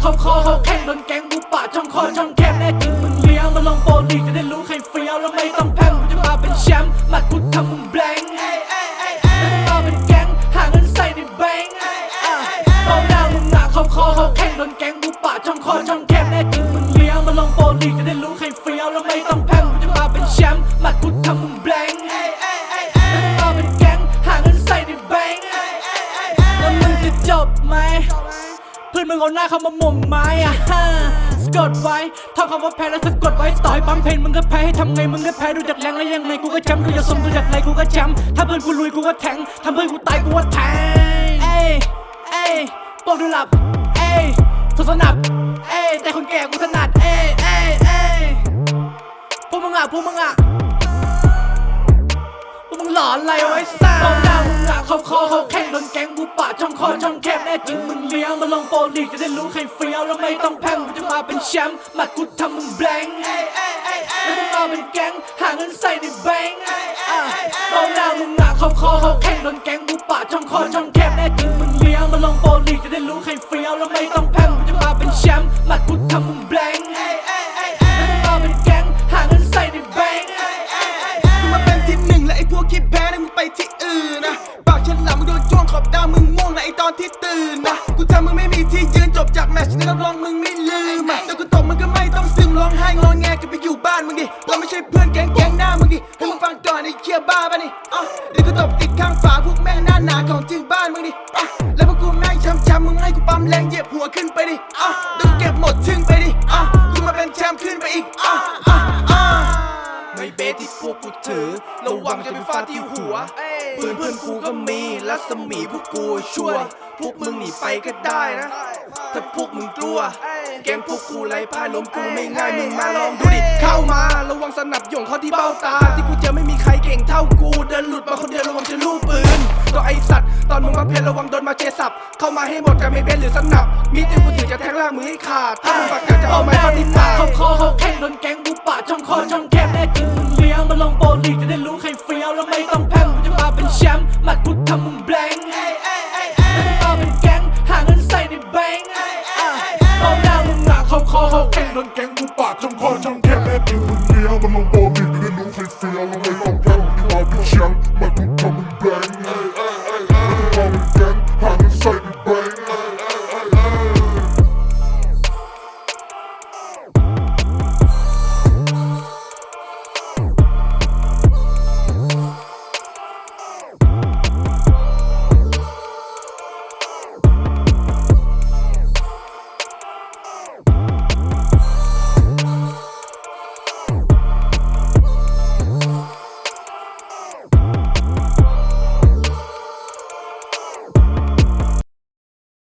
เข้าคอเขาแข้งโดนแก๊งกูปะช่องคอช่องแคบแน่จริงมึงเลี้ยงมาลองโปรลีกจะได้รู้ใครเฟี้ยวแล้วไม่ต้องแพ้กูจะมาเป็นแชมป์หมัดกูทำมึงแบงค์แล้วมึงมาเป็นแก๊งหาเงินใส่ในแบงค์อะเบาหน้ามึงอะเข้าคอเขาแข้งโดนแก๊งกูปะช่องคอช่องแคบแน่จริงมึงเลี้ยงมาลองโปรลีกจะได้รู้ใครเฟี้ยวแล้วไม่ต้องแพ้กูจะมาเป็นแชมป์หมัดกูทำมึงแบง พื่อนมึงเอาหน้าเข้ามาหม่งไม้อะฮ่าสะกดไว้ท่องคำว่าแพ้แล้วสะกดไว้ต่อยปั๊มเพนมึงก็แพ้ให้ทำไงมึงก็แพ้ดูจากแรงแล้วยังไงกูก็แชมป์ดูจากสมดูจากไหนกูก็แชมป์ถ้าเพื่อนกูลุยกูก็แทงถ้าเพื่อนกูตายกูก็แทงเอ้ยเอ้ยพวกดูหลับเอ้ยโทรสนับเอ้ยแต่คนแก่กูถนัดเอ้ยเอ้ยเอ้ยพวกมึงอะพวกมึงอะพวกมึงหลอนอะไรไว้ซ่าตอนหน้ามึงอะเขาคอเขาแข่งโดนแก๊งบูปะช่ องคอช่องแคบแน่จริงมึงเลี้ยงมาลงโปรลีกจะได้รู้ใครเฟี้ยวแล้วไม่ต้องแพ้กูจะมาเป็นแชมป์หมัดกูทำมึงแบงค์แล้วมึงมาเป็นแก๊งหาเงินใส่ในแบงค์อะตอนหน้ามึงอะเขาคอเขาแข่งโดนแก๊งบูปะช่องคอช่องแคบแน่จริงมึงเลี้ยงมาลงโปรลีกจะได้รู้ใครเฟี้ยวแล้วไม่ต้องแพ้กูจะมาเป็นแชมป์หมัดกู รับรองมึงไม่ลืมอะแต่กูตกมึงก็ไม่ต้องซึมร้องไห้งอแงกันไปอยู่บ้านมึงดิ เราไม่ใช่เพื่อนแก๊งแก๊งหน้ามึงดิ ให้มึงฟังก่อนไอ้เคียบ้าปะนี่อะเดี๋ยวกูตบติดข้างฝาพวกแม่งหน้าหนาของจริงบ้านมึงดิอะแล้วพวกกูแม่งช้ำๆมึงให้กูปั๊มแรงเหยียบหัวขึ้นไปดิอะเดี๋ยวกูเก็บหมดชึ่งไปดิอะกูมาเป็นแชมป์ขึ้นไปอีกอะอะอะไม่เบสที่พวกกูถือระวังจะไปฟาดที่หัวปืนเพื่อนกูก็มีรัศมีพวกกูชัวร์ พวกมึงหนีไปก็ได้นะถ้าพวกมึงกลัว แกงพวกกูไล่พ่ายล้มกูไม่ง่ายมึงมาลองดูดิ เข้ามาระวังสนับหย่งเข้าที่เบ้าตา ที่กูเจอไม่มีใครเก่งเท่ากูเดินหลุดมาคนเดียวระวังจะลูกปืนก็ไอสัตว์ตอนมึงมาเพลระวังโดนมาเจสับ เข้ามาให้หมดกันไม่เบสหรือสนับ มีดที่กูถือจะแทงล่างมือให้ขาดถ้ามึงปากกาจะเอาไม้ฟาดที่ปากเขาคอเขาแข่งโดนแก๊งบูปะช่องคอช่องแคบแน่จริงมึงเลี้ยงมาลงโปรลีกจะได้รู้ใครเฟี้ยวแล้วไม่ต้องแพ้กูจะมาเป็นแชมป์หมัดกูทำมึงแบงค์ กูปากจงคอจงแค่แม่ดูคนเดียวมันลงโบมีเรียนรู้ให้เฟี้ยวลงไม่ต้องแพ้มาพิชิตมาทุกทำเป็นแบง